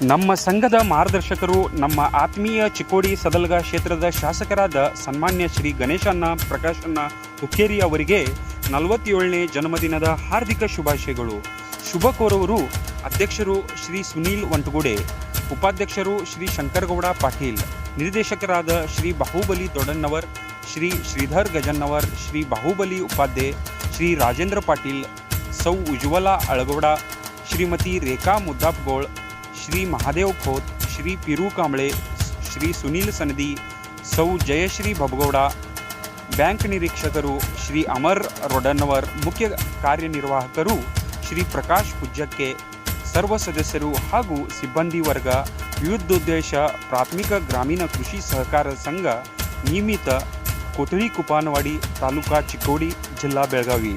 ನಮ್ಮ ಸಂಘದ ಮಾರ್ಗದರ್ಶಕರು, ನಮ್ಮ ಆತ್ಮೀಯ ಚಿಕ್ಕೋಡಿ ಸದಲ್ಗ ಕ್ಷೇತ್ರದ ಶಾಸಕರಾದ ಸನ್ಮಾನ್ಯ ಶ್ರೀ ಗಣೇಶಣ್ಣ, ಪ್ರಕಾಶಣ್ಣ ಹುಕ್ಕೇರಿ ಅವರಿಗೆ ನಲವತ್ತೇಳನೇ ಜನ್ಮದಿನದ ಹಾರ್ದಿಕ ಶುಭಾಶಯಗಳು. ಶುಭ ಕೋರವರು ಅಧ್ಯಕ್ಷರು ಶ್ರೀ ಸುನೀಲ್ ವಂಟಗೋಡೆ, ಉಪಾಧ್ಯಕ್ಷರು ಶ್ರೀ ಶಂಕರಗೌಡ ಪಾಟೀಲ್, ನಿರ್ದೇಶಕರಾದ ಶ್ರೀ ಬಾಹುಬಲಿ ದೊಡ್ಡಣ್ಣವರ್, ಶ್ರೀ ಶ್ರೀಧರ್ ಗಜನ್ನವರ್ ಶ್ರೀ ಬಾಹುಬಲಿ ಉಪಾಧ್ಯ, ಶ್ರೀ ರಾಜೇಂದ್ರ ಪಾಟೀಲ್, ಸೌ ಉಜ್ವಲ ಅಳಗೌಡ, ಶ್ರೀಮತಿ ರೇಖಾ ಮುದ್ದಾಪ್ಗೋಳ್ ಶ್ರೀ ಮಹಾದೇವ್ खोत ಶ್ರೀ पिरू कांबळे ಶ್ರೀ ಸುನೀಲ್ ಸನದಿ, ಸೌ ಜಯಶ್ರೀ ಭಬಗೌಡ ಬ್ಯಾಂಕ್ ನಿರೀಕ್ಷಕರು ಶ್ರೀ ಅಮರ್ ರೊಡನ್ನವರ್ ಮುಖ್ಯ ಕಾರ್ಯನಿರ್ವಾಹಕರು ಶ್ರೀ ಪ್ರಕಾಶ್ ಪೂಜ್ಯಕ್ಕೆ ಸರ್ವ ಸದಸ್ಯರು ಹಾಗೂ ಸಿಬ್ಬಂದಿ ವರ್ಗ ವಿವಿಧೋದ್ದೇಶ ಪ್ರಾಥಮಿಕ ಗ್ರಾಮೀಣ ಕೃಷಿ ಸಹಕಾರ ಸಂಘ, ನಿಯಮಿತ ಕೊಠಡಿ ಕುಪಾನವಾಡಿ ತಾಲೂಕಾ ಚಿಕ್ಕೋಡಿ, ಜಿಲ್ಲಾ ಬೆಳಗಾವಿ.